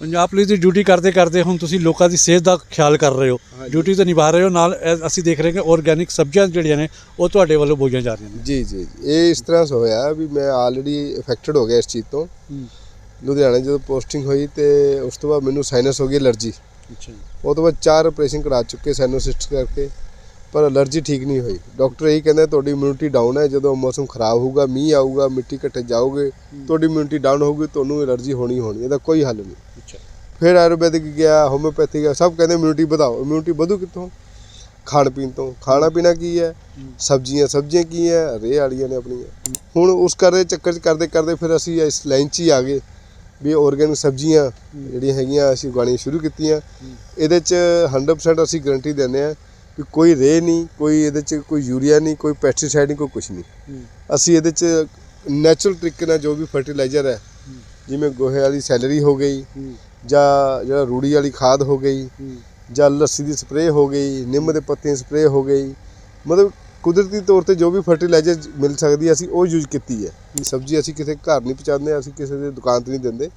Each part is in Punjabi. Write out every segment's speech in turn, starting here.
ਪੰਜਾਬ ਪੁਲਿਸ ਦੀ ਡਿਊਟੀ ਕਰਦੇ ਕਰਦੇ ਹੁਣ ਤੁਸੀਂ ਲੋਕਾਂ ਦੀ ਸਿਹਤ ਦਾ ਖਿਆਲ ਕਰ ਰਹੇ ਹੋ। ਡਿਊਟੀ ਤਾਂ ਨਿਭਾ ਰਹੇ ਹੋ ਨਾਲ ਅਸੀਂ ਦੇਖ ਰਹੇ ਹਾਂ ਕਿ ਆਰਗੈਨਿਕ ਸਬਜ਼ੀਆਂ ਜਿਹੜੀਆਂ ਨੇ ਉਹ ਤੁਹਾਡੇ ਵੱਲੋਂ ਬੋਈਆਂ ਜਾ ਰਹੀਆਂ ਨੇ। ਜੀ ਜੀ ਜੀ। ਇਹ ਇਸ ਤਰ੍ਹਾਂ ਹੋਇਆ ਵੀ ਮੈਂ ਆਲਰੇਡੀ ਇਫੈਕਟਡ ਹੋ ਗਿਆ ਇਸ ਚੀਜ਼ ਤੋਂ। ਲੁਧਿਆਣੇ ਜਦੋਂ ਪੋਸਟਿੰਗ ਹੋਈ ਤੇ ਉਸ ਤੋਂ ਬਾਅਦ ਮੈਨੂੰ ਸਾਈਨਸ ਹੋ ਗਈ ਅਲਰਜੀ ਅੱਛਾ ਉਹ ਤੋਂ ਬਾਅਦ ਚਾਰ ਆਪਰੇਸ਼ਨ ਕਰਾ ਚੁੱਕੇ ਸਾਈਨੋਸਿਸਟ ਕਰਕੇ ਪਰ ਅਲਰਜੀ ਠੀਕ ਨਹੀਂ ਹੋਈ। ਡਾਕਟਰ ਇਹੀ ਕਹਿੰਦੇ ਤੁਹਾਡੀ ਇਮਿਊਨਿਟੀ ਡਾਊਨ ਹੈ ਜਦੋਂ ਮੌਸਮ ਖਰਾਬ ਹੋਊਗਾ ਮੀਂਹ ਆਊਗਾ ਮਿੱਟੀ ਘੱਟੇ ਜਾਓਗੇ ਤੁਹਾਡੀ ਇਮਿਊਨਿਟੀ ਡਾਊਨ ਹੋਊਗੀ ਤੁਹਾਨੂੰ ਅਲਰਜੀ ਹੋਣੀ ਹੋਣੀ ਇਹਦਾ ਕੋਈ ਹੱਲ ਨਹੀਂ। ਫਿਰ ਆਯੁਰਵੈਦਿਕ ਗਿਆ ਹੋਮਿਓਪੈਥੀ ਗਿਆ, ਸਭ ਕਹਿੰਦੇ ਇਮਿਊਨਿਟੀ ਵਧਾਓ ਇਮਿਊਨਿਟੀ ਵਧੂ ਕਿੱਥੋਂ? ਖਾਣ ਪੀਣ ਤੋਂ। ਖਾਣਾ ਪੀਣਾ ਕੀ ਹੈ? ਸਬਜ਼ੀਆਂ ਸਬਜ਼ੀਆਂ ਕੀ ਹੈ? ਰੇ ਵਾਲੀਆਂ ਨੇ ਆਪਣੀਆਂ। ਹੁਣ ਉਸ ਕਰਦੇ ਚੱਕਰ ਚ ਕਰਦੇ ਕਰਦੇ ਫਿਰ ਅਸੀਂ ਇਸ ਲਾਈਨ 'ਚ ਹੀ ਆ ਗਏ ਵੀ ਆਰਗੈਨਿਕ ਸਬਜ਼ੀਆਂ ਜਿਹੜੀਆਂ ਹੈਗੀਆਂ ਅਸੀਂ ਉਗਾਉਣੀਆਂ ਸ਼ੁਰੂ ਕੀਤੀਆਂ। ਇਹਦੇ 'ਚ 100% ਅਸੀਂ ਗਾਰੰਟੀ ਦਿੰਦੇ ਆ ਵੀ ਕੋਈ ਰੇ ਨਹੀਂ, ਕੋਈ ਇਹਦੇ 'ਚ ਕੋਈ ਯੂਰੀਆ ਨਹੀਂ, ਕੋਈ ਪੈਸਟੀਸਾਈਡ ਨਹੀਂ, ਕੋਈ ਕੁਝ ਨਹੀਂ। ਅਸੀਂ ਇਹਦੇ 'ਚ ਨੈਚੁਰਲ ਤਰੀਕੇ ਨਾਲ ਜੋ ਵੀ ਫਰਟੀਲਾਈਜ਼ਰ ਹੈ, ਜਿਵੇਂ ਗੋਹੇ ਵਾਲੀ ਸੈਲਰੀ ਹੋ ਗਈ ਜਾਂ ਜਿਹੜਾ ਰੂੜੀ ਵਾਲੀ ਖਾਦ ਹੋ ਗਈ ਜਾਂ ਲੱਸੀ ਦੀ ਸਪਰੇਅ ਹੋ ਗਈ ਨਿੰਮ ਦੇ ਪੱਤਿਆਂ ਦੀ ਸਪਰੇਅ ਹੋ ਗਈ ਮਤਲਬ ਕੁਦਰਤੀ ਤੌਰ ਤੇ ਜੋ ਵੀ ਫਰਟੀਲਾਈਜ਼ਰ ਮਿਲ ਸਕਦੀ ਹੈ ਅਸੀਂ ਉਹ ਯੂਜ਼ ਕੀਤੀ ਹੈ। ਸਬਜ਼ੀ ਅਸੀਂ ਕਿਸੇ ਘਰ ਨਹੀਂ ਪਹੁੰਚਾਉਂਦੇ ਅਸੀਂ ਕਿਸੇ ਦੇ ਦੁਕਾਨ ਤੇ ਨਹੀਂ ਦਿੰਦੇ।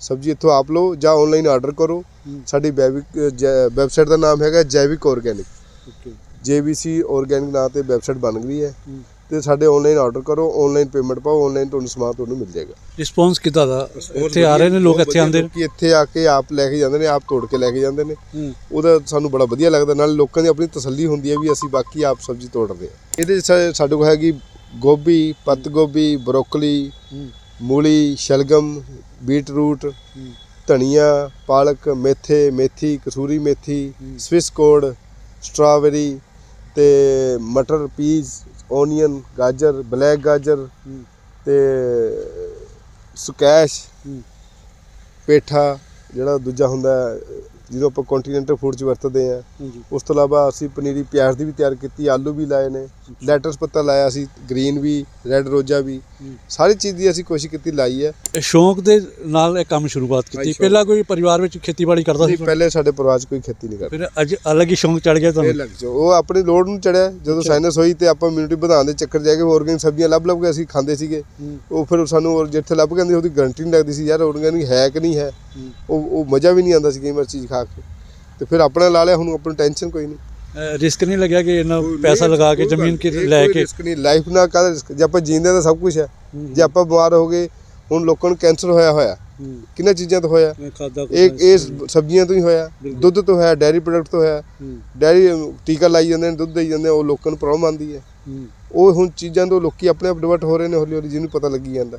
ਸਬਜ਼ੀ ਇੱਥੋਂ ਆਪ ਲਓ ਜਾਂ ਆਨਲਾਈਨ ਆਰਡਰ ਕਰੋ। ਸਾਡੀ ਵੈਬਸਾਈਟ ਦਾ ਨਾਮ ਹੈਗਾ ਜੈਵਿਕ ਆਰਗੈਨਿਕ ਓਕੇ। JVC ਆਰਗੈਨਿਕ ਨਾਂ ਤੇ ਵੈਬਸਾਈਟ ਬਣ ਗਈ ਹੈ। ਤੇ ਸਾਡੇ ਆਨਲਾਈਨ ਆਰਡਰ ਕਰੋ ਆਨਲਾਈਨ ਪੇਮੈਂਟ ਪਾਓ ਆਨਲਾਈਨ ਤੁਹਾਨੂੰ ਸਮਾਨ ਤੁਹਾਨੂੰ ਮਿਲ ਜਾਏਗਾ। ਰਿਸਪੌਂਸ ਕਿੱਦਾਂ ਦਾ? ਇੱਥੇ ਆ ਰਹੇ ਨੇ ਲੋਕ ਇੱਥੇ ਆਉਂਦੇ ਨੇ? ਲੋਕੀ ਇੱਥੇ ਆ ਕੇ ਆਪ ਲੈ ਕੇ ਜਾਂਦੇ ਨੇ ਆਪ ਤੋੜ ਕੇ ਲੈ ਕੇ ਜਾਂਦੇ ਨੇ। ਉਹਦਾ ਸਾਨੂੰ ਬੜਾ ਵਧੀਆ ਲੱਗਦਾ ਨਾਲ ਲੋਕਾਂ ਦੀ ਆਪਣੀ ਤਸੱਲੀ ਹੁੰਦੀ ਹੈ ਵੀ ਅਸੀਂ ਬਾਕੀ ਆਪ ਸਬਜ਼ੀ ਤੋੜਦੇ ਹਾਂ। ਇਹਦੇ ਸਾਡੇ ਕੋਲ ਹੈਗੀ ਗੋਭੀ ਪੱਤ ਗੋਭੀ ਬਰੋਕਲੀ ਮੂਲੀ ਸ਼ਲਗਮ ਬੀਟਰੂਟ ਧਨੀਆ ਪਾਲਕ ਮੇਥੇ ਮੇਥੀ ਕਸੂਰੀ ਮੇਥੀ ਸਵਿਸ ਕੋਡ ਸਟ੍ਰਾਬੇਰੀ ਤੇ ਮਟਰ ਪੀਸ ਓਨੀਅਨ ਗਾਜਰ ਬਲੈਕ ਗਾਜਰ ਤੇ ਸਕੈਸ਼ ਪੇਠਾ ਜਿਹੜਾ ਦੂਜਾ ਹੁੰਦਾ ਜਿਹਨੂੰ ਆਪਾਂ ਕੰਟੀਨੈਂਟਲ ਫੂਡ 'ਚ ਵਰਤਦੇ ਆ ਉਸ ਤੋਂ ਇਲਾਵਾ ਅਸੀਂ ਪਨੀਰੀ ਪਿਆਜ਼ ਦੀ ਵੀ ਤਿਆਰ ਕੀਤੀ ਆਲੂ ਵੀ ਲਾਏ ਨੇ। ਲੈਟਸ ਪੱਤਾ ਲਾਇਆ ਸੀ ਗ੍ਰੀਨ ਵੀ ਰੈੱਡ ਰੋਜਾ ਵੀ। ਸਾਰੀ ਚੀਜ਼ ਦੀ ਅਸੀਂ ਕੋਸ਼ਿਸ਼ ਕੀਤੀ ਲਾਈ ਹੈ। ਸ਼ੌਂਕ ਦੇ ਨਾਲ ਇਹ ਕੰਮ ਸ਼ੁਰੂਆਤ ਕੀਤੀ। ਪਹਿਲਾਂ ਕੋਈ ਪਰਿਵਾਰ ਵਿੱਚ ਖੇਤੀਬਾੜੀ ਕਰਦਾ ਸੀ ਪਹਿਲੇ ਸਾਡੇ ਪਰਿਵਾਰ 'ਚ ਕੋਈ ਖੇਤੀ ਨਹੀਂ ਕਰਦਾ। ਫਿਰ ਅੱਜ ਅਲੱਗ ਹੀ ਸ਼ੌਂਕ ਚੜ ਗਿਆ ਤੁਹਾਨੂੰ? ਉਹ ਆਪਣੀ ਲੋੜ ਨੂੰ ਚੜਿਆ ਜਦੋਂ ਸਾਇਨਸ ਹੋਈ ਤੇ ਆਪਾਂ ਇਮਿਊਨਿਟੀ ਵਧਾਉਣ ਦੇ ਚੱਕਰ ਜਾ ਕੇ ਆਰਗੈਨਿਕ ਸਬਜ਼ੀਆਂ ਲੱਭ ਲੱਭ ਕੇ ਅਸੀਂ ਖਾਂਦੇ ਸੀਗੇ। ਉਹ ਫਿਰ ਸਾਨੂੰ ਜਿੱਥੇ ਲੱਭ ਕਹਿੰਦੇ ਉਹਦੀ ਗਾਰੰਟੀ ਨਹੀਂ ਲੱਗਦੀ ਸੀ ਯਾਰ ਆਰਗੈਨਿਕ ਹੈ ਕਿ ਨਹੀਂ ਹੈ। ਉਹ ਉਹ ਮਜ਼ਾ ਵੀ ਨਹੀਂ ਆਉਂਦਾ ਸੀ ਕਈ ਵਾਰ ਚੀਜ਼ ਖਾ ਕੇ। ਤੇ ਫਿਰ ਆਪਣਾ ਲਾ ਲਿਆ ਹੁਣ ਆਪਣੀ ਟੈਨਸ਼ਨ ਕੋਈ ਨਹੀਂ। ਰਿਸਕ ਨਹੀਂ ਲੱਗਿਆ ਕਿ ਇੰਨਾ ਪੈਸਾ ਲਗਾ ਕੇ ਜ਼ਮੀਨ ਕਿ ਲੈ ਕੇ ਰਿਸਕ ਨਹੀਂ ਲਾਈਫ ਨਾਲ ਕਾਹਦਾ ਰਿਸਕ ਜੇ ਆਪਾਂ ਜੀਂਦੇ ਤਾਂ ਸਭ ਕੁਝ ਹੈ। ਜੇ ਆਪਾਂ ਬਿਮਾਰ ਹੋ ਗਏ ਹੁਣ ਲੋਕਾਂ ਨੂੰ ਕੈਂਸਰ ਹੋਇਆ ਹੋਇਆ। ਕਿੰਨਾ ਚੀਜ਼ਾਂ ਤੋਂ ਹੋਇਆ? ਇਹ ਇਹ ਸਬਜ਼ੀਆਂ ਤੋਂ ਹੀ ਹੋਇਆ ਦੁੱਧ ਤੋਂ ਹੋਇਆ ਡੈਰੀ ਪ੍ਰੋਡਕਟ ਤੋਂ ਹੋਇਆ। ਡੈਰੀ ਟੀਕਾ ਲਾਈ ਜਾਂਦੇ ਨੇ ਦੁੱਧ ਦੇਈ ਜਾਂਦੇ ਉਹ ਲੋਕਾਂ ਨੂੰ ਪ੍ਰੋਬਲਮ ਆਉਂਦੀ ਹੈ। ਉਹ ਹੁਣ ਚੀਜ਼ਾਂ ਤੋਂ ਲੋਕੀ ਆਪਣੇ ਆਪ ਡਿਵਰਟ ਹੋ ਰਹੇ ਨੇ ਹੌਲੀ ਹੌਲੀ ਜਿਹਨੂੰ ਪਤਾ ਲੱਗੀ ਜਾਂਦਾ।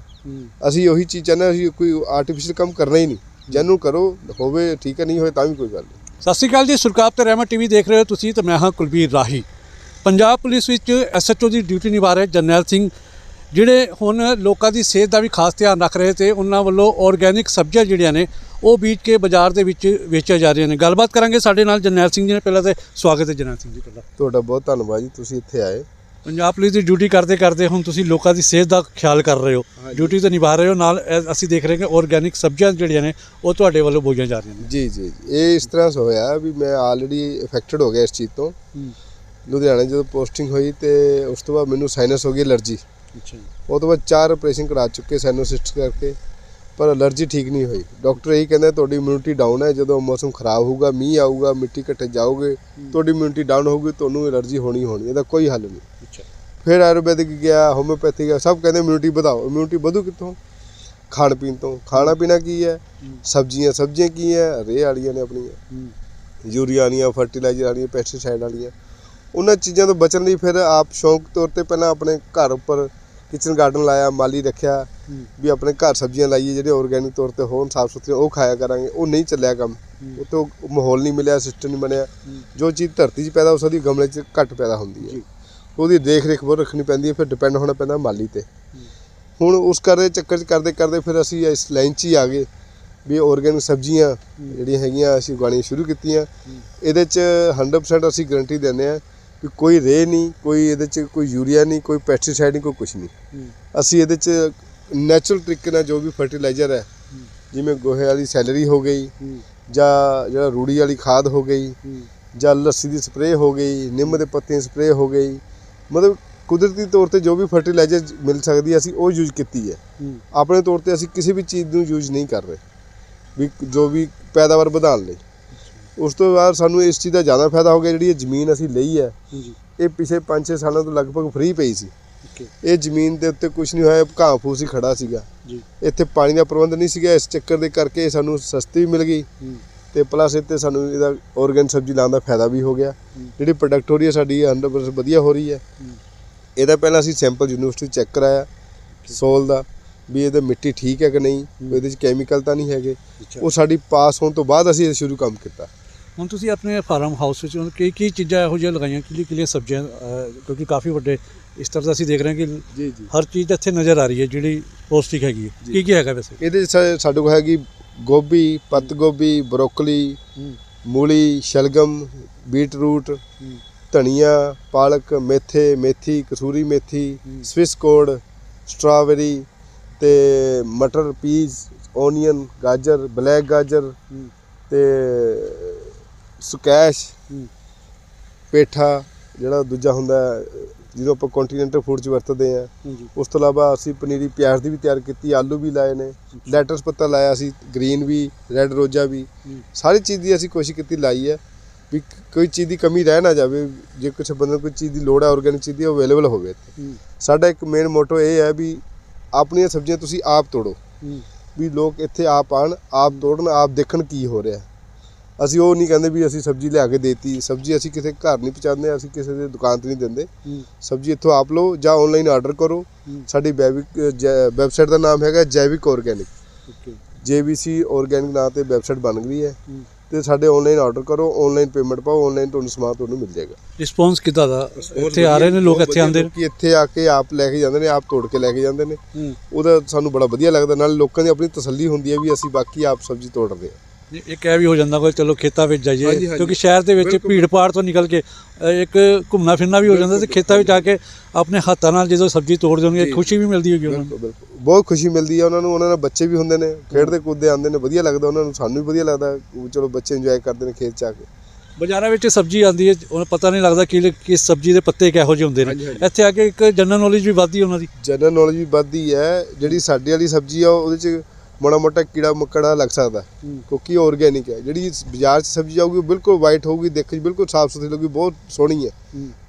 ਅਸੀਂ ਉਹੀ ਚੀਜ਼ ਚਾਹੁੰਦੇ ਅਸੀਂ ਕੋਈ ਆਰਟੀਫੀਸ਼ੀਅਲ ਕੰਮ ਕਰਨਾ ਹੀ ਨਹੀਂ। ਜਿਹਨੂੰ ਕਰੋ ਹੋਵੇ ਠੀਕ ਹੈ ਨਹੀਂ ਹੋਏ ਤਾਂ ਵੀ ਕੋਈ ਗੱਲ ਨਹੀਂ। ਸਤਿ ਸ਼੍ਰੀ ਅਕਾਲ ਜੀ ਸੁਰਕਾਬ ਤੇ ਰਹਿਮਤ ਟੀਵੀ ਦੇਖ ਰਹੇ ਹੋ ਤੁਸੀਂ ਤੇ ਮੈਂ ਹਾਂ ਕੁਲਬੀਰ ਰਾਹੀ। ਪੰਜਾਬ ਪੁਲਿਸ ਵਿੱਚ ਐਸਐਚਓ ਦੀ ਡਿਊਟੀ ਨਿਭਾ ਰਹੇ ਜਰਨੈਲ ਸਿੰਘ, ਜਿਹੜੇ ਹੁਣ ਲੋਕਾਂ ਦੀ ਸਿਹਤ ਦਾ ਵੀ ਖਾਸ ਧਿਆਨ ਰੱਖ ਰਹੇ ਤੇ ਉਹਨਾਂ ਵੱਲੋਂ ਆਰਗੈਨਿਕ ਸਬਜ਼ੀਆਂ ਜਿਹੜੀਆਂ ਨੇ, ਉਹ ਬੀਜ ਕੇ ਬਾਜ਼ਾਰ ਦੇ ਵਿੱਚ ਵੇਚੀਆਂ ਜਾ ਰਹੀਆਂ ਨੇ। ਗੱਲਬਾਤ ਕਰਾਂਗੇ ਸਾਡੇ ਨਾਲ ਜਰਨੈਲ ਸਿੰਘ ਜੀ ਨੇ। ਪਹਿਲਾਂ ਤੇ ਸਵਾਗਤ ਹੈ ਜਰਨੈਲ ਸਿੰਘ ਜੀ ਤੁਹਾਡਾ। ਤੁਹਾਡਾ ਬਹੁਤ ਧੰਨਵਾਦ ਜੀ, ਤੁਸੀਂ ਇੱਥੇ ਆਏ। ਪੰਜਾਬ ਪੁਲਿਸ ਦੀ ਡਿਊਟੀ ਕਰਦੇ ਕਰਦੇ ਹੁਣ ਤੁਸੀਂ ਲੋਕਾਂ ਦੀ ਸਿਹਤ ਦਾ ਖਿਆਲ ਕਰ ਰਹੇ ਹੋ। ਡਿਊਟੀ ਤਾਂ ਨਿਭਾ ਰਹੇ ਹੋ ਨਾਲ ਅਸੀਂ ਦੇਖ ਰਹੇ ਹਾਂ ਕਿ ਆਰਗੈਨਿਕ ਸਬਜ਼ੀਆਂ ਜਿਹੜੀਆਂ ਨੇ ਉਹ ਤੁਹਾਡੇ ਵੱਲੋਂ ਬੋਈਆਂ ਜਾ ਰਹੀਆਂ ਨੇ। ਜੀ ਜੀ ਜੀ। ਇਹ ਇਸ ਤਰ੍ਹਾਂ ਹੋਇਆ ਵੀ ਮੈਂ ਆਲਰੇਡੀ ਇਫੈਕਟਡ ਹੋ ਗਿਆ ਇਸ ਚੀਜ਼ ਤੋਂ। ਲੁਧਿਆਣੇ ਜਦੋਂ ਪੋਸਟਿੰਗ ਹੋਈ ਤੇ ਉਸ ਤੋਂ ਬਾਅਦ ਮੈਨੂੰ ਸਾਈਨਸ ਹੋ ਗਈ ਅਲਰਜੀ ਅੱਛਾ। ਉਹ ਤੋਂ ਬਾਅਦ ਚਾਰ ਆਪਰੇਸ਼ਨ ਕਰਾ ਚੁੱਕੇ ਸਾਈਨੋਸਿਸਟ ਕਰਕੇ ਪਰ ਅਲਰਜੀ ਠੀਕ ਨਹੀਂ ਹੋਈ। ਡਾਕਟਰ ਇਹੀ ਕਹਿੰਦੇ ਤੁਹਾਡੀ ਇਮਿਊਨਿਟੀ ਡਾਊਨ ਹੈ ਜਦੋਂ ਮੌਸਮ ਖਰਾਬ ਹੋਊਗਾ ਮੀਂਹ ਆਊਗਾ ਮਿੱਟੀ ਘੱਟੇ ਜਾਓਗੇ ਤੁਹਾਡੀ ਇਮਿਊਨਿਟੀ ਡਾਊਨ ਹੋਊਗੀ ਤੁਹਾਨੂੰ ਅਲਰਜੀ ਹੋਣੀ ਹੋਣੀ ਇਹਦਾ ਕੋਈ ਹੱਲ ਨਹੀਂ। ਫਿਰ ਆਯੁਰਵੈਦਿਕ ਗਿਆ ਹੋਮਿਓਪੈਥੀ ਗਿਆ ਸਭ ਕਹਿੰਦੇ ਇਮਿਊਨਿਟੀ ਵਧਾਓ ਇਮਿਊਨਿਟੀ ਵਧੂ ਕਿੱਥੋਂ? ਖਾਣ ਪੀਣ ਤੋਂ। ਖਾਣਾ ਪੀਣਾ ਕੀ ਹੈ? ਸਬਜ਼ੀਆਂ ਸਬਜ਼ੀਆਂ ਕੀ ਹੈ? ਰੇ ਵਾਲੀਆਂ ਨੇ ਆਪਣੀਆਂ। ਯੂਰੀਆ ਵਾਲੀਆਂ ਫਰਟੀਲਾਈਜ਼ਰ ਵਾਲੀਆਂ ਪੈਸਟੀਸਾਈਡ ਵਾਲੀਆਂ। ਉਹਨਾਂ ਚੀਜ਼ਾਂ ਤੋਂ ਬਚਣ ਲਈ ਫਿਰ ਆਪ ਸ਼ੌਂਕ ਤੌਰ ਤੇ ਪਹਿਲਾਂ ਆਪਣੇ ਘਰ ਉੱਪਰ ਕਿਚਨ ਗਾਰਡਨ ਲਾਇਆ ਮਾਲੀ ਰੱਖਿਆ ਵੀ ਆਪਣੇ ਘਰ ਸਬਜ਼ੀਆਂ ਲਾਈਏ ਜਿਹੜੇ ਆਰਗੈਨਿਕ ਤੌਰ ਤੇ ਹੋਣ ਸਾਫ਼ ਸੁਥਰੀਆਂ ਉਹ ਖਾਇਆ ਕਰਾਂਗੇ। ਉਹ ਨਹੀਂ ਚੱਲਿਆ ਕੰਮ। ਉਤੋਂ ਮਾਹੌਲ ਨਹੀਂ ਮਿਲਿਆ ਸਿਸਟਮ ਨਹੀਂ ਬਣਿਆ। ਜੋ ਚੀਜ਼ ਧਰਤੀ 'ਚ ਪੈਦਾ ਉਸ ਦੀ ਗਮਲੇ 'ਚ ਘੱਟ ਪੈਦਾ ਹੁੰਦੀ ਹੈ। ਉਹਦੀ ਦੇਖ ਰੇਖ ਬਹੁਤ ਰੱਖਣੀ ਪੈਂਦੀ ਹੈ, ਫਿਰ ਡਿਪੈਂਡ ਹੋਣਾ ਪੈਂਦਾ ਮਾਲੀ ਤੇ। ਹੁਣ ਉਸ ਕਰਦੇ ਚੱਕਰ 'ਚ ਕਰਦੇ ਕਰਦੇ ਫਿਰ ਅਸੀਂ ਇਸ ਲਾਈਨ 'ਚ ਹੀ ਆ ਗਏ ਵੀ ਆਰਗੈਨਿਕ ਸਬਜ਼ੀਆਂ ਜਿਹੜੀਆਂ ਹੈਗੀਆਂ ਅਸੀਂ ਉਗਾਉਣੀਆਂ ਸ਼ੁਰੂ ਕੀਤੀਆਂ। ਇਹਦੇ 'ਚ 100% ਅਸੀਂ ਗਾਰੰਟੀ ਦਿੰਦੇ ਆ ਕਿ ਕੋਈ ਰੇ ਨਹੀਂ, ਕੋਈ ਇਹਦੇ 'ਚ ਕੋਈ ਯੂਰੀਆ ਨਹੀਂ, ਕੋਈ ਪੈਸਟੀਸਾਈਡ ਨਹੀਂ, ਕੋਈ ਕੁਝ ਨਹੀਂ। ਅਸੀਂ ਇਹਦੇ 'ਚ ਨੈਚੁਰਲ ਤਰੀਕੇ ਨਾਲ ਜੋ ਵੀ ਫਰਟੀਲਾਈਜ਼ਰ ਹੈ, ਜਿਵੇਂ ਗੋਹੇ ਵਾਲੀ ਸੈਲਰੀ ਹੋ ਗਈ ਜਾਂ ਜਿਹੜਾ ਰੂੜੀ ਵਾਲੀ ਖਾਦ ਹੋ ਗਈ ਜਾਂ ਲੱਸੀ ਦੀ ਸਪਰੇਅ ਹੋ ਗਈ, ਨਿੰਮ ਦੇ ਪੱਤੇ ਦੀ ਸਪਰੇਅ ਹੋ ਗਈ ਮਤਲਬ ਕੁਦਰਤੀ ਤੌਰ ਤੇ ਜੋ ਵੀ ਫਰਟੀਲਾਈਜ਼ਰ ਮਿਲ ਸਕਦੀ ਹੈ ਅਸੀਂ ਉਹ ਯੂਜ਼ ਕੀਤੀ ਹੈ। ਆਪਣੇ ਤੌਰ ਤੇ ਅਸੀਂ ਕਿਸੇ ਵੀ ਚੀਜ਼ ਨੂੰ ਯੂਜ਼ ਨਹੀਂ ਕਰ ਰਹੇ ਵੀ ਜੋ ਵੀ ਪੈਦਾਵਾਰ ਵਧਾਉਣ ਲਈ। ਉਸ ਤੋਂ ਬਾਅਦ ਸਾਨੂੰ ਇਸ ਚੀਜ਼ ਦਾ ਜ਼ਿਆਦਾ ਫਾਇਦਾ ਹੋ ਗਿਆ ਜਿਹੜੀ ਇਹ ਜ਼ਮੀਨ ਅਸੀਂ ਲਈ ਹੈ। ਇਹ ਪਿਛਲੇ 5-6 ਸਾਲਾਂ ਤੋਂ ਲਗਭਗ ਫ੍ਰੀ ਪਈ ਸੀ। ਇਹ ਜ਼ਮੀਨ ਦੇ ਉੱਤੇ ਕੁਝ ਨਹੀਂ ਹੋਇਆ ਘਾਹ ਫੂਸ ਹੀ ਖੜਾ ਸੀਗਾ। ਇੱਥੇ ਪਾਣੀ ਦਾ ਪ੍ਰਬੰਧ ਨਹੀਂ ਸੀਗਾ ਇਸ ਚੱਕਰ ਦੇ ਕਰਕੇ ਸਾਨੂੰ ਸਸਤੀ ਵੀ ਮਿਲ ਗਈ। ਤੇ ਪਲੱਸ ਇੱਥੇ ਸਾਨੂੰ ਇਹਦਾ ਆਰਗਨ ਸਬਜ਼ੀ ਲਾਉਣ ਦਾ ਫਾਇਦਾ ਵੀ ਹੋ ਗਿਆ। ਜਿਹੜੀ ਪ੍ਰੋਡਕਟ ਹੋ ਰਹੀ ਹੈ ਸਾਡੀ 100% ਵਧੀਆ ਹੋ ਰਹੀ ਹੈ। ਇਹਦਾ ਪਹਿਲਾਂ ਅਸੀਂ ਸੈਂਪਲ ਯੂਨੀਵਰਸਿਟੀ ਚੈੱਕ ਕਰਾਇਆ ਸੋਲ ਦਾ ਵੀ ਇਹਦਾ ਮਿੱਟੀ ਠੀਕ ਹੈ ਕਿ ਨਹੀਂ ਇਹਦੇ ਵਿੱਚ ਕੈਮੀਕਲ ਤਾਂ ਨਹੀਂ ਹੈਗੇ। ਉਹ ਸਾਡੀ ਪਾਸ ਹੋਣ ਤੋਂ ਬਾਅਦ ਅਸੀਂ ਇਹ ਸ਼ੁਰੂ ਕੰਮ ਕੀਤਾ। ਹੁਣ ਤੁਸੀਂ ਆਪਣੇ ਫਾਰਮ ਹਾਊਸ ਵਿੱਚ ਕੀ ਕੀ ਚੀਜ਼ਾਂ ਇਹੋ ਜਿਹੀਆਂ ਲਗਾਈਆਂ? ਕਿਹੜੀ ਕਿਹੜੀਆਂ ਸਬਜ਼ੀਆਂ ਅਹ, ਕਿਉਂਕਿ ਕਾਫੀ ਵੱਡੇ ਇਸ ਤਰ੍ਹਾਂ ਦਾ ਅਸੀਂ ਦੇਖ ਰਹੇ ਹਾਂ ਕਿ ਜੀ ਜੀ। ਹਰ ਚੀਜ਼ ਇੱਥੇ ਨਜ਼ਰ ਆ ਰਹੀ ਹੈ ਜਿਹੜੀ ਪੌਸ਼ਟਿਕ ਹੈਗੀ ਹੈ। ਕੀ ਕੀ ਹੈਗਾ ਵੈਸੇ? ਇਹਦੇ ਸਾਡੇ ਕੋਲ ਹੈਗੀ ਗੋਭੀ ਪੱਤ ਗੋਭੀ ਬਰੋਕਲੀ ਮੂਲੀ ਸ਼ਲਗਮ ਬੀਟਰੂਟ ਹੂੰ। ਧਨੀਆ ਪਾਲਕ ਮੇਥੇ ਮੇਥੀ ਕਸੂਰੀ ਮੇਥੀ। ਸਵਿਸ ਕੋਡ ਸਟ੍ਰਾਬੇਰੀ ਤੇ ਮਟਰ ਪੀਜ਼ ਓਨੀਅਨ ਗਾਜਰ ਬਲੈਕ ਗਾਜਰ ਤੇ ਸਕੈਸ਼ ਪੇਠਾ ਜਿਹੜਾ ਦੂਜਾ ਹੁੰਦਾ ਜਿਹਨੂੰ ਆਪਾਂ ਕੰਟੀਨੈਂਟਲ ਫੂਡ 'ਚ ਵਰਤਦੇ ਆ ਉਸ ਤੋਂ ਇਲਾਵਾ ਅਸੀਂ ਪਨੀਰੀ ਪਿਆਜ਼ ਦੀ ਵੀ ਤਿਆਰ ਕੀਤੀ ਆਲੂ ਵੀ ਲਾਏ ਨੇ ਲੈਟਸ ਪੱਤਾ ਲਾਇਆ ਸੀ ਗ੍ਰੀਨ ਵੀ ਰੈੱਡ ਰੋਜਾ ਵੀ। ਸਾਰੀ ਚੀਜ਼ ਦੀ ਅਸੀਂ ਕੋਸ਼ਿਸ਼ ਕੀਤੀ ਲਾਈ ਹੈ ਵੀ ਕੋਈ ਚੀਜ਼ ਦੀ ਕਮੀ ਰਹਿ ਨਾ ਜਾਵੇ ਜੇ ਕੁਛ ਬੰਦੇ ਨੂੰ ਕੋਈ ਚੀਜ਼ ਦੀ ਲੋੜ ਹੈ ਆਰਗੈਨਿਕ ਚੀਜ਼ ਦੀ ਅਵੇਲੇਬਲ ਹੋਵੇ ਸਾਡਾ ਇੱਕ ਮੇਨ ਮੋਟੋ ਇਹ ਹੈ ਵੀ ਆਪਣੀਆਂ ਸਬਜ਼ੀਆਂ ਤੁਸੀਂ ਆਪ ਤੋੜੋ। ਵੀ ਲੋਕ ਇੱਥੇ ਆਪ ਆਣ ਆਪ ਤੋੜਨ ਆਪ ਦੇਖਣ ਕੀ ਹੋ ਰਿਹਾ। ਅਸੀਂ ਉਹ ਨਹੀਂ ਕਹਿੰਦੇ ਵੀ ਅਸੀਂ ਸਬਜ਼ੀ ਲਿਆ ਕੇ ਦੇਤੀ। ਸਬਜ਼ੀ ਅਸੀਂ ਕਿਸੇ ਘਰ ਨਹੀਂ ਪਹੁੰਚਾਉਂਦੇ ਅਸੀਂ ਕਿਸੇ ਦੇ ਦੁਕਾਨ ਤੇ ਨਹੀਂ ਦਿੰਦੇ। ਸਬਜ਼ੀ ਇੱਥੋਂ ਆਪ ਲਓ ਜਾਂ ਆਨਲਾਈਨ ਆਰਡਰ ਕਰੋ। ਸਾਡੀ ਵੈਬਸਾਈਟ ਦਾ ਨਾਮ ਹੈਗਾ ਜੈਵਿਕ ਆਰਗੈਨਿਕ ਓਕੇ। JVC ਆਰਗੈਨਿਕ ਨਾਂ ਤੇ ਵੈਬਸਾਈਟ ਬਣ ਗਈ ਹੈ। ਤੇ ਸਾਡੇ ਆਨਲਾਈਨ ਆਰਡਰ ਕਰੋ ਆਨਲਾਈਨ ਪੇਮੈਂਟ ਪਾਓ ਆਨਲਾਈਨ ਤੁਹਾਨੂੰ ਸਮਾਨ ਤੁਹਾਨੂੰ ਮਿਲ ਜਾਏਗਾ। ਰਿਸਪੌਂਸ ਕਿੱਦਾਂ ਦਾ? ਇੱਥੇ ਆ ਰਹੇ ਨੇ ਲੋਕ ਇੱਥੇ ਆਉਂਦੇ ਨੇ? ਕਿ ਇੱਥੇ ਆ ਕੇ ਆਪ ਲੈ ਕੇ ਜਾਂਦੇ ਨੇ ਆਪ ਤੋੜ ਕੇ ਲੈ ਕੇ ਜਾਂਦੇ ਨੇ। ਉਹਦਾ ਸਾਨੂੰ ਬੜਾ ਵਧੀਆ ਲੱਗਦਾ ਨਾਲ ਲੋਕਾਂ ਦੀ ਆਪਣੀ ਤਸੱਲੀ ਹੁੰਦੀ ਹੈ ਵੀ ਅਸੀਂ ਬਾਕੀ ਆਪ ਸਬਜ਼ੀ ਤੋੜਦੇ ਹਾਂ। ਇਹ ਕਹਿ ਵੀ ਹੋ ਜਾਂਦਾ ਕੋਈ ਚਲੋ ਖੇਤਾਂ ਵਿੱਚ ਜਾਈਏ ਹਾਂਜੀ। ਕਿਉਂਕਿ ਸ਼ਹਿਰ ਦੇ ਵਿੱਚ ਬਿਲਕੁਲ। ਭੀੜ ਭਾੜ ਤੋਂ ਨਿਕਲ ਕੇ ਅ, ਇੱਕ ਘੁੰਮਣਾ ਫਿਰਨਾ ਵੀ ਹੋ ਜਾਂਦਾ ਤੇ ਖੇਤਾਂ ਵਿੱਚ ਆ ਕੇ ਆਪਣੇ ਹੱਥਾਂ ਨਾਲ ਜਦੋਂ ਸਬਜ਼ੀ ਤੋੜ ਜਾਂਦੇ ਜੀ। ਖੁਸ਼ੀ ਵੀ ਮਿਲਦੀ ਹੋਗੀ ਉਹਨਾਂ ਨੂੰ ਬਿਲਕੁਲ ਬਿਲਕੁਲ ਬਹੁਤ ਖੁਸ਼ੀ ਮਿਲਦੀ ਹੈ ਉਹਨਾਂ ਨੂੰ ਉਹਨਾਂ ਨਾਲ ਬੱਚੇ ਵੀ ਹੁੰਦੇ ਨੇ ਖੇਡਦੇ ਕੁੱਦਦੇ ਆਉਂਦੇ ਨੇ ਵਧੀਆ ਲੱਗਦਾ ਉਹਨਾਂ ਨੂੰ ਸਾਨੂੰ ਵੀ ਵਧੀਆ ਲੱਗਦਾ ਚਲੋ ਬੱਚੇ ਇੰਜੋਏ ਕਰਦੇ ਨੇ ਖੇਤ ਚ ਆ ਕੇ ਬਾਜ਼ਾਰਾਂ ਵਿੱਚ ਸਬਜ਼ੀ ਆਉਂਦੀ ਹੈ ਉਹਨਾਂ ਪਤਾ ਨਹੀਂ ਲੱਗਦਾ ਕਿ ਕਿਸ ਸਬਜ਼ੀ ਦੇ ਪੱਤੇ ਕਿਹੋ ਜਿਹੇ ਹੁੰਦੇ ਹਾਂਜੀ, ਨੇ ਹਾਂਜੀ। ਇੱਥੇ ਆ ਕੇ ਇੱਕ ਜਨਰਲ ਨੌਲੇਜ ਵੀ ਵੱਧਦੀ ਉਹਨਾਂ ਦੀ ਜਨਰਲ ਨੌਲੇਜ ਵੀ ਵੱਧਦੀ ਹੈ ਜਿਹੜੀ ਸਾਡੀ ਵਾਲੀ ਸਬਜ਼ੀ ਆ ਉਹਦੇ ਚ ਮਾੜਾ ਮੋਟਾ ਕੀੜਾ ਮੱਕੜਾ ਲੱਗ ਸਕਦਾ। ਕਿਉਂਕਿ ਆਰਗੈਨਿਕ ਹੈ। ਜਿਹੜੀ ਬਾਜ਼ਾਰ 'ਚ ਸਬਜ਼ੀ ਉਹ ਬਿਲਕੁਲ ਵਾਈਟ ਹੋਊਗੀ ਦੇਖਣ 'ਚ ਬਿਲਕੁਲ ਸਾਫ਼ ਸੁਥਰੀ ਲੱਗੂਗੀ ਬਹੁਤ ਸੋਹਣੀ ਹੈ।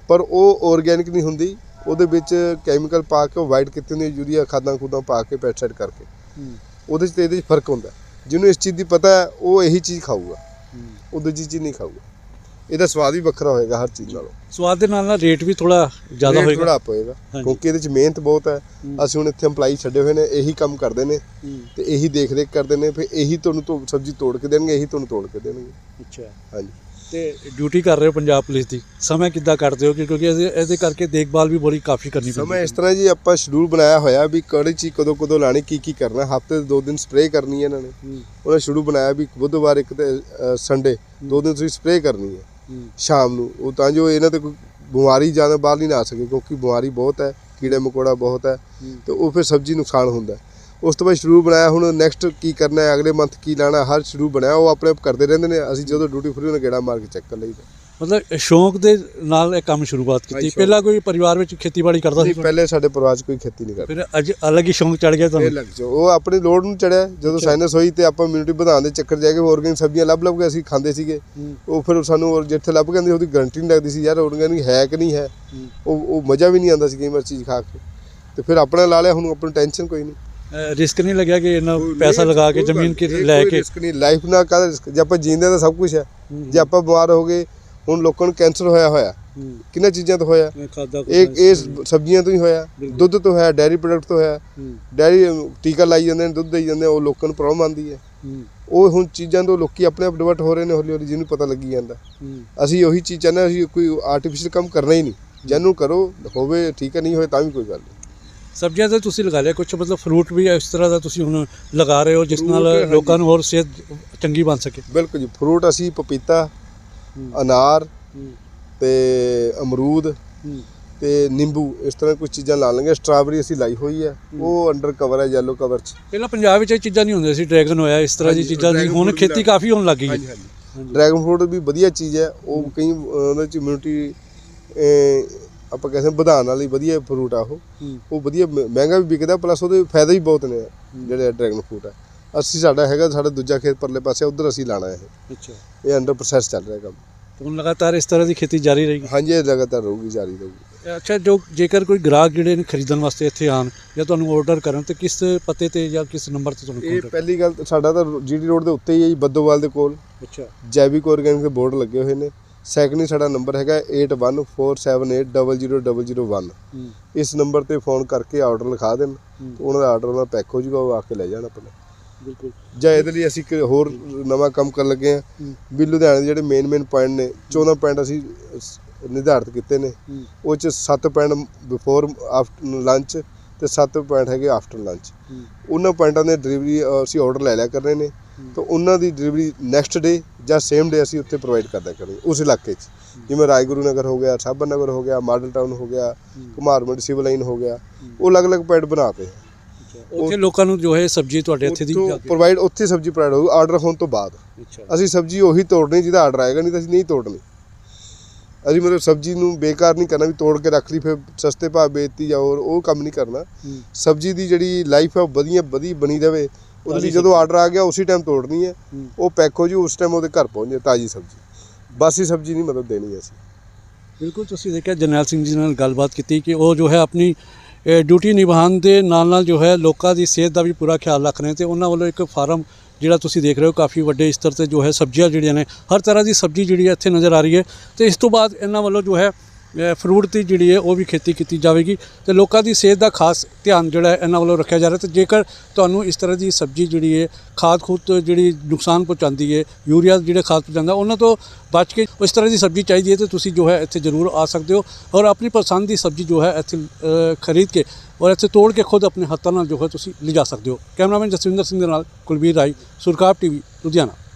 ਪਰ ਉਹ ਆਰਗੈਨਿਕ ਨਹੀਂ ਹੁੰਦੀ ਉਹਦੇ ਵਿੱਚ ਕੈਮੀਕਲ ਪਾ ਕੇ ਉਹ ਵਾਈਟ ਕੀਤੇ ਹੁੰਦੇ ਯੂਰੀਆ ਖਾਦਾਂ ਖੂਦਾਂ ਪਾ ਕੇ ਪੈਸਟਸਾਈਡ ਕਰਕੇ। ਉਹਦੇ 'ਚ ਤੇ ਇਹਦੇ 'ਚ ਫ਼ਰਕ ਹੁੰਦਾ। ਜਿਹਨੂੰ ਇਸ ਚੀਜ਼ ਦੀ ਪਤਾ ਹੈ ਉਹ ਇਹੀ ਚੀਜ਼ ਖਾਊਗਾ। ਉਹ ਦੂਜੀ ਚੀਜ਼ ਨਹੀਂ ਖਾਊਗਾ। ਇਹਦਾ ਸਵਾਦ ਵੀ ਵੱਖਰਾ ਹੋਏਗਾ ਹਰ ਚੀਜ਼ ਨਾਲੋਂ। ਸਵਾਦ ਦੇ ਨਾਲ ਨਾਲ ਰੇਟ ਵੀ ਥੋੜਾ ਜ਼ਿਆਦਾ ਹੋਏਗਾ। up ਹੋਏਗਾ। ਕਿਉਂਕਿ ਇਹਦੇ 'ਚ ਮਿਹਨਤ ਬਹੁਤ ਹੈ। ਹੂੰ। ਅਸੀਂ ਹੁਣ ਇੱਥੇ EMPLOYE ਛੱਡੇ ਹੋਏ ਨੇ ਇਹੀ ਕੰਮ ਕਰਦੇ ਨੇ। ਹੂੰ। ਤੇ ਇਹੀ ਦੇਖ ਰੇਖ ਕਰਦੇ ਨੇ ਫਿਰ ਇਹੀ ਤੁਹਾਨੂੰ ਤੋਂ ਸਬਜ਼ੀ ਤੋੜ ਕੇ ਦੇਣਗੇ ਇਹੀ ਤੁਹਾਨੂੰ ਤੋੜ ਕੇ ਦੇਣਗੇ। ਅੱਛਾ। ਹਾਂਜੀ। ਤੇ ਡਿਊਟੀ ਕਰ ਰਹੇ ਹੋ ਪੰਜਾਬ ਪੁਲਿਸ ਦੀ। ਸਮਾਂ ਕਿੱਦਾਂ ਕੱਢਦੇ ਹੋ? ਕਿਉਂਕਿ ਇਹਦੇ ਕਰਕੇ ਦੇਖਭਾਲ ਵੀ ਬੜੀ ਕਾਫੀ ਕਰਨੀ ਪੈਂਦੀ ਸਮਾਂ ਇਸ ਤਰ੍ਹਾਂ ਜੀ ਆਪਾਂ ਸ਼ਡਿਊਲ ਬਣਾਇਆ ਹੋਇਆ ਵੀ ਕਿਹੜੀ ਚੀਜ਼ ਕਦੋਂ ਕਦੋਂ ਲਾਣੀ ਕੀ ਕੀ ਕਰਨਾ। ਹਫ਼ਤੇ ਦੇ ਦੋ ਦਿਨ ਸਪਰੇਅ ਕਰਨੀ ਹੈ ਇਹਨਾਂ ਨੇ। ਹੂੰ, ਉਹਨਾਂ ਸ਼ਡਿਊਲ ਬਣਾਇਆ ਵੀ ਬੁੱਧਵਾਰ ਇੱਕ ਤੇ ਸੰਡੇ ਦੋ ਦਿਨ ਤੁਸੀਂ ਸਪਰੇਅ ਕਰਨੀ ਹੈ ਹੂੰ, ਸ਼ਾਮ ਨੂੰ ਉਹ ਤਾਂ ਜੋ ਇਹਨਾਂ ਤੇ ਕੋਈ ਬਿਮਾਰੀ ਜ਼ਿਆਦਾ ਬਾਹਰ ਨਹੀਂ ਨਾ ਆ ਸਕੇ, ਕਿਉਂਕਿ ਬਿਮਾਰੀ ਬਹੁਤ ਹੈ, ਕੀੜਾ ਮਕੌੜਾ ਬਹੁਤ ਹੈ ਹੂੰ। ਤੇ ਉਹ ਫਿਰ ਸਬਜ਼ੀ ਨੁਕਸਾਨ ਹੁੰਦਾ ਉਸ ਤੋਂ ਬਾਅਦ ਸ਼ੁਰੂ ਬਣਾਇਆ, ਹੁਣ ਨੈਕਸਟ ਕੀ ਕਰਨਾ ਹੈ, ਅਗਲੇ ਮੰਥ ਕੀ ਲਾਣਾ, ਹਰ ਸ਼ੁਰੂ ਬਣਾਇਆ, ਉਹ ਆਪਣੇ ਆਪ ਕਰਦੇ ਰਹਿੰਦੇ ਨੇ, ਅਸੀਂ ਜਦੋਂ ਡਿਊਟੀ ਫਰੀ ਉਹਨਾਂ ਗੇੜਾ ਮਾਰ ਕੇ ਚੈੱਕ ਕਰ ਲਈਦਾ ਮਤਲਬ ਸ਼ੌਂਕ ਦੇ ਨਾਲ ਇਹ ਕੰਮ ਸ਼ੁਰੂਆਤ ਕੀਤੀ। ਪਹਿਲਾਂ ਕੋਈ ਪਰਿਵਾਰ ਵਿੱਚ ਖੇਤੀਬਾੜੀ ਕਰਦਾ ਸੀ ਨਹੀਂ ਪਹਿਲੇ ਸਾਡੇ ਪਰਿਵਾਰ 'ਚ ਕੋਈ ਖੇਤੀ ਨਹੀਂ ਕਰਦਾ। ਫਿਰ ਅੱਜ ਅਲੱਗ ਹੀ ਸ਼ੌਂਕ ਚੜ ਗਿਆ ਇਹ ਤੁਹਾਨੂੰ ਲੱਗ ਜਾ ਉਹ ਆਪਣੀ ਲੋੜ ਨੂੰ ਚੜਿਆ ਜਦੋਂ ਸਾਇਨਸ ਹੋਈ ਤੇ ਆਪਾਂ ਇਮਿਊਨਿਟੀ ਵਧਾਉਣ ਦੇ ਚੱਕਰ ਜਾ ਕੇ ਆਰਗੈਨਿਕ ਸਬਜ਼ੀਆਂ ਲੱਭ ਲੱਭ ਕੇ ਅਸੀਂ ਖਾਂਦੇ ਸੀਗੇ। ਉਹ ਫਿਰ ਸਾਨੂੰ ਉਹ ਜਿੱਥੇ ਲੱਭ ਗਏ ਉਹਦੀ ਗਰੰਟੀ ਨਹੀਂ ਲੱਗਦੀ ਸੀ ਯਾਰ ਆਰਗੈਨਿਕ ਹੈ ਕਿ ਨਹੀਂ ਹੈ। ਉਹ ਉਹ ਮਜ਼ਾ ਵੀ ਨਹੀਂ ਆਉਂਦਾ ਸੀ ਕਈ ਵਾਰ ਚੀਜ਼ ਖਾ ਕੇ। ਤੇ ਫਿਰ ਆਪਣਾ ਲਾ ਲਿਆ ਹੁਣ ਆਪਣੀ ਟੈਨਸ਼ਨ ਕੋਈ ਨਹੀਂ। ਰਿਸਕ ਨਹੀਂ ਲੱਗਿਆ ਕਿ ਇੰਨਾ ਪੈਸਾ ਲਗਾ ਕੇ ਜ਼ਮੀਨ ਕਿ ਲੈ ਕੇ? ਰਿਸਕ ਨਹੀਂ। ਲਾਈਫ ਨਾਲ ਕਾਹਦਾ ਰਿਸਕ ਜੇ ਆਪਾਂ ਜੀਂਦੇ ਤਾਂ ਸਭ ਕੁਝ ਹੂੰ। ਜੇ ਆਪਾਂ ਬਿਮਾਰ ਹੋ ਗਏ ਹੁਣ ਲੋਕਾਂ ਨੂੰ ਕੈਂਸਰ ਹੋਇਆ ਹੋਇਆ। ਕਿੰਨਾ ਚੀਜ਼ਾਂ ਤੋਂ ਹੋਇਆ? ਇਹ ਇਹ ਸਬਜ਼ੀਆਂ ਤੋਂ ਹੀ ਹੋਇਆ। ਦੁੱਧ ਤੋਂ ਹੋਇਆ ਡੈਰੀ ਪ੍ਰੋਡਕਟ ਤੋਂ ਹੋਇਆ। ਡੈਰੀ ਟੀਕਾ ਲਾਈ ਜਾਂਦੇ ਨੇ ਦੁੱਧ ਦੇਈ ਜਾਂਦੇ ਉਹ ਲੋਕਾਂ ਨੂੰ ਪ੍ਰੋਬਲਮ ਆਉਂਦੀ ਹੈ। ਉਹ ਹੁਣ ਚੀਜ਼ਾਂ ਤੋਂ ਲੋਕੀ ਆਪਣੇ ਆਪ ਡਿਵਰਟ ਹੋ ਰਹੇ ਨੇ ਹੌਲੀ ਹੌਲੀ ਜਿਹਨੂੰ ਪਤਾ ਲੱਗੀ ਜਾਂਦਾ। ਅਸੀਂ ਉਹੀ ਚੀਜ਼ ਚਾਹੁੰਦੇ ਅਸੀਂ ਕੋਈ ਆਰਟੀਫੀਸ਼ੀਅਲ ਕੰਮ ਕਰਨਾ ਹੀ ਨਹੀਂ। ਜਿਹਨੂੰ ਕਰੋ ਹੋਵੇ ਠੀਕ ਹੈ ਨਹੀਂ ਹੋਵੇ ਤਾਂ ਵੀ ਕੋਈ ਗੱਲ ਨਹੀਂ। ਸਬਜ਼ੀਆਂ ਤਾਂ ਤੁਸੀਂ ਲਗਾ ਲਿਆ ਕੁਝ ਮਤਲਬ ਫਰੂਟ ਵੀ ਇਸ ਤਰ੍ਹਾਂ ਦਾ ਤੁਸੀਂ ਹੁਣ ਲਗਾ ਰਹੇ ਹੋ ਜਿਸ ਨਾਲ। ਲੋਕਾਂ ਨੂੰ ਹੋਰ ਸਿਹਤ ਚੰਗੀ ਬਣ ਸਕੇ। ਬਿਲਕੁਲ ਜੀ ਫਰੂਟ ਅਸੀਂ ਪਪੀਤਾ ਅਨਾਰ ਤੇ ਅਮਰੂਦ ਤੇ ਨਿੰਬੂ ਇਸ ਤਰ੍ਹਾਂ ਕੁਝ ਚੀਜ਼ਾਂ ਲਾ ਲਾਂਗੇ ਸਟ੍ਰਾਬੇਰੀ ਅਸੀਂ ਲਾਈ ਹੋਈ ਹੈ। ਉਹ ਅੰਡਰ ਕਵਰ ਹੈ ਯੈਲੋ ਕਵਰ ਚ। ਪਹਿਲਾਂ ਪੰਜਾਬ ਵਿੱਚ ਇਹ ਚੀਜ਼ਾਂ ਨਹੀਂ ਹੁੰਦੀਆਂ ਸੀ ਡਰੈਗਨ ਹੋਇਆ ਇਸ ਤਰ੍ਹਾਂ ਦੀ ਚੀਜ਼ਾਂ ਦੀ। ਹੁਣ ਖੇਤੀ ਕਾਫੀ ਹੋਣ ਲੱਗ ਗਈ ਹੈ। ਡਰੈਗਨ ਫਰੂਟ ਵੀ ਵਧੀਆ ਚੀਜ਼ ਹੈ। ਉਹ ਕਈ ਉਹਦੇ ਚ ਇਮਿਊਨਿਟੀ ਆਪਾਂ ਕਹਿੰਦੇ ਵਧਾਉਣ ਵਾਲੀ ਵਧੀਆ ਫਰੂਟ ਆ ਉਹ। ਉਹ ਵਧੀਆ ਮਹਿੰਗਾ ਵੀ ਵਿਕਦਾ ਪਲੱਸ ਉਹਦੇ ਫਾਇਦੇ ਵੀ ਬਹੁਤ ਨੇ ਜਿਹੜੇ ਡਰੈਗਨ ਫਰੂਟ ਹੈ ਅਸੀਂ ਸਾਡਾ ਹੈਗਾ ਸਾਡਾ ਦੂਜਾ ਖੇਤ ਪਰਲੇ ਪਾਸੇ ਉਧਰ ਅਸੀਂ ਲਾਣਾ ਹੈ ਅੱਛਾ। ਇਹ ਅੰਡਰ ਪ੍ਰੋਸੈਸ ਚੱਲ ਰਿਹਾ ਕੰਮ। ਹੁਣ ਲਗਾਤਾਰ ਇਸ ਤਰ੍ਹਾਂ ਦੀ ਖੇਤੀ ਜਾਰੀ ਰਹੇਗੀ? ਹਾਂਜੀ ਇਹ ਲਗਾਤਾਰ ਰਹੂਗੀ ਜਾਰੀ ਰਹੂਗੀ। ਅੱਛਾ ਜੋ ਜੇਕਰ ਕੋਈ ਗ੍ਰਾਹਕ ਜਿਹੜੇ ਨੇ ਖਰੀਦਣ ਵਾਸਤੇ ਇੱਥੇ ਆਣ ਜਾਂ ਤੁਹਾਨੂੰ ਆਰਡਰ ਕਰਨ ਤੇ ਕਿਸ ਪਤੇ ਤੇ ਜਾਂ ਕਿਸ ਨੰਬਰ ਤੇ ਤੁਹਾਨੂੰ ਇਹ ਪਹਿਲੀ ਗੱਲ ਸਾਡਾ ਤਾਂ ਜੀਡੀ ਰੋਡ ਦੇ ਉੱਤੇ ਹੀ ਹੈ ਜੀ ਬੱਦੋਵਾਲ ਦੇ ਕੋਲ। ਅੱਛਾ। ਜੈਵਿਕ ਆਰਗੈਨਿਕ ਦੇ ਬੋਰਡ ਲੱਗੇ ਹੋਏ ਨੇ। ਸੈਕੰਡਲੀ ਸਾਡਾ ਨੰਬਰ ਹੈਗਾ 8147800001 ਹੂੰ। ਇਸ ਨੰਬਰ ਤੇ ਫੋਨ ਕਰਕੇ ਆਰਡਰ ਲਿਖਾ ਦੇਣ। ਉਹਨਾਂ ਦਾ ਆਰਡਰ ਉਹਨਾਂ ਪੈਕ ਹੋ ਜਾਊਗਾ ਉਹ ਆ ਕੇ ਲੈ ਜਾਣ ਆਪਣਾ। ਬਿਲਕੁਲ। ਜਾਂ ਇਹਦੇ ਲਈ ਅਸੀਂ ਇੱਕ ਹੋਰ ਨਵਾਂ ਕੰਮ ਕਰਨ ਲੱਗੇ ਹੂੰ। ਵੀ ਲੁਧਿਆਣੇ ਦੇ ਜਿਹੜੇ ਮੇਨ ਮੇਨ ਪੁਆਇੰਟ ਨੇ 14 ਪੁਆਇੰਟ ਅਸੀਂ ਨਿਰਧਾਰਿਤ ਕੀਤੇ ਨੇ। ਉਹ ਚ 7 ਪੁਆਇੰਟ ਬਿਫੋਰ ਆਫਟਰ ਲੰਚ ਤੇ 7 ਪੁਆਇੰਟ ਹੈਗੇ ਆਫਟਰ ਲੰਚ ਉਹਨਾਂ ਪੁਆਇੰਟਾਂ ਦੇ ਡਿਲੀਵਰੀ ਅਸੀਂ ਆਰਡਰ ਲੈ ਲਿਆ ਕਰਨੇ ਨੇ। ਹੂੰ। ਤਾਂ ਉਹਨਾਂ ਦੀ ਡਿਲੀਵਰੀ ਨੈਕਸਟ ਡੇ ਜਾਂ ਸੇਮ ਡੇ ਅਸੀਂ ਉੱਥੇ ਪ੍ਰੋਵਾਈਡ ਕਰਦਾ ਕਰਾਂਗੇ ਉਸ ਇਲਾਕੇ 'ਚ। ਜਿਵੇਂ ਰਾਏਗੁਰੂ ਨਗਰ ਹੋ ਗਿਆ ਸਾਬਰ ਨਗਰ ਹੋ ਗਿਆ ਮਾਡਲ ਟਾਊਨ ਹੋ ਗਿਆ ਹੂੰ। ਕੁਮਾਰਮੰਡ ਸਿਵਲ ਲਾਈਨ ਹੋ ਗਿਆ। ਉਹ ਅਲੱਗ-ਅਲੱਗ ਪੁਆਇੰਟ ਬਣਾਤੇ ਅੱਛਾ ਉੱਥੇ ਲੋਕਾਂ ਨੂੰ ਜੋ ਹੈ ਸਬਜ਼ੀ ਤੁਹਾਡੇ ਇੱਥੇ ਦੀ ਜਾ ਪ੍ਰੋਵਾਈਡ ਉੱਥੇ ਸਬਜ਼ੀ ਪ੍ਰੋਵਾਈਡ ਹੋਊ ਆਰਡਰ ਹੋਣ ਤੋਂ ਬਾਅਦ। ਅਸੀਂ ਸਬਜ਼ੀ ਉਹੀ ਤੋੜਨੀ ਜਿਹਦਾ ਆਰਡਰ ਆਏਗਾ ਨਹੀਂ ਤਾਂ ਅਸੀਂ ਨਹੀਂ ਤੋੜਨੀ। ਅਸੀਂ ਮਤਲਬ ਸਬਜ਼ੀ ਨੂੰ ਬੇਕਾਰ ਨਹੀਂ ਕਰਨਾ ਵੀ ਤੋੜ ਕੇ ਰੱਖ ਲਈ ਫਿਰ ਸਸਤੇ ਭਾਅ ਵੇਚਤੀ ਜਾਂ ਹੋਰ ਉਹ ਕੰਮ ਨਹੀਂ ਕਰਨਾ। ਸਬਜ਼ੀ ਦੀ ਜਿਹੜੀ ਲਾਈਫ ਹੈ ਉਹ ਵਧੀਆ ਵਧੀ ਬਣੀ ਰਵੇ। ਉਹਦੇ ਲਈ ਜਦੋਂ ਆਰਡਰ ਆ ਗਿਆ ਉਸੇ ਟਾਈਮ ਤੋੜਨੀ ਹੈ। ਉਹ ਪੈਕ ਹੋ ਜੂ ਉਸ ਟਾਈਮ ਉਹਦੇ ਘਰ ਪਹੁੰਚ ਜਾਏ ਤਾਜ਼ੀ ਸਬਜ਼ੀ। ਬਾਸੀ ਸਬਜ਼ੀ ਨਹੀਂ ਮਤਲਬ ਦੇਣੀ ਅਸੀਂ। ਬਿਲਕੁਲ ਤੁਸੀਂ ਦੇਖਿਆ ਜਰਨੈਲ ਸਿੰਘ ਜੀ ਨਾਲ ਗੱਲਬਾਤ ਕੀਤੀ ਕਿ ਉਹ ਜੋ ਹੈ ਆਪਣੀ ਡਿਊਟੀ ਨਿਭਾਉਣ ਦੇ ਨਾਲ ਨਾਲ ਜੋ ਹੈ ਲੋਕਾਂ ਦੀ ਸਿਹਤ ਦਾ ਵੀ ਪੂਰਾ ਖਿਆਲ ਰੱਖ ਰਹੇ ਤੇ ਉਹਨਾਂ ਵੱਲੋਂ ਇੱਕ ਫਾਰਮ ਜਿਹੜਾ ਤੁਸੀਂ ਦੇਖ ਰਹੇ ਹੋ ਕਾਫੀ ਵੱਡੇ ਸਤਰ ਤੇ ਜੋ ਹੈ ਸਬਜ਼ੀਆਂ ਜਿਹੜੀਆਂ ਨੇ, ਹਰ ਤਰ੍ਹਾਂ ਦੀ ਸਬਜ਼ੀ ਜਿਹੜੀ ਹੈ ਇੱਥੇ ਨਜ਼ਰ ਆ ਰਹੀ ਹੈ ਤੇ ਇਸ ਤੋਂ ਬਾਅਦ ਇਹਨਾਂ ਵੱਲੋਂ ਜੋ ਹੈ ਫਰੂਟ ਦੀ ਜਿਹੜੀ ਹੈ ਉਹ ਵੀ ਖੇਤੀ ਕੀਤੀ ਜਾਵੇਗੀ ਤੇ ਲੋਕਾਂ ਦੀ ਸਿਹਤ ਦਾ ਖਾਸ ਧਿਆਨ ਜਿਹੜਾ ਹੈ ਇਹਨਾਂ ਵੱਲੋਂ ਰੱਖਿਆ ਜਾ ਰਿਹਾ ਤੇ ਜੇਕਰ ਤੁਹਾਨੂੰ ਇਸ ਤਰ੍ਹਾਂ ਦੀ ਸਬਜ਼ੀ ਜਿਹੜੀ ਹੈ ਖਾਦ ਖੂਦ ਤੋਂ ਜਿਹੜੀ ਨੁਕਸਾਨ ਪਹੁੰਚਾਉਂਦੀ ਹੈ, ਯੂਰੀਆ ਜਿਹੜੇ ਖਾਦ ਪਹੁੰਚਾਉਂਦਾ, ਉਹਨਾਂ ਤੋਂ ਬਚ ਕੇ ਇਸ ਤਰ੍ਹਾਂ ਦੀ ਸਬਜ਼ੀ ਚਾਹੀਦੀ ਹੈ ਤੇ ਤੁਸੀਂ ਜੋ ਹੈ ਇੱਥੇ ਜ਼ਰੂਰ ਆ ਸਕਦੇ ਹੋ ਔਰ ਆਪਣੀ ਪਸੰਦ ਦੀ ਸਬਜ਼ੀ ਜੋ ਹੈ ਇੱਥੇ ਖਰੀਦ ਕੇ ਔਰ ਇੱਥੇ ਤੋੜ ਕੇ ਖੁਦ ਆਪਣੇ ਹੱਥਾਂ ਨਾਲ ਜੋ ਹੈ ਤੁਸੀਂ ਲਿਜਾ ਸਕਦੇ ਹੋ। ਕੈਮਰਾਮੈਨ ਜਸਵਿੰਦਰ ਸਿੰਘ ਦੇ ਨਾਲ ਕੁਲਬੀਰ ਰਾਈ ਸੁਰਖਾਬ ਟੀਵੀ, ਲੁਧਿਆਣਾ।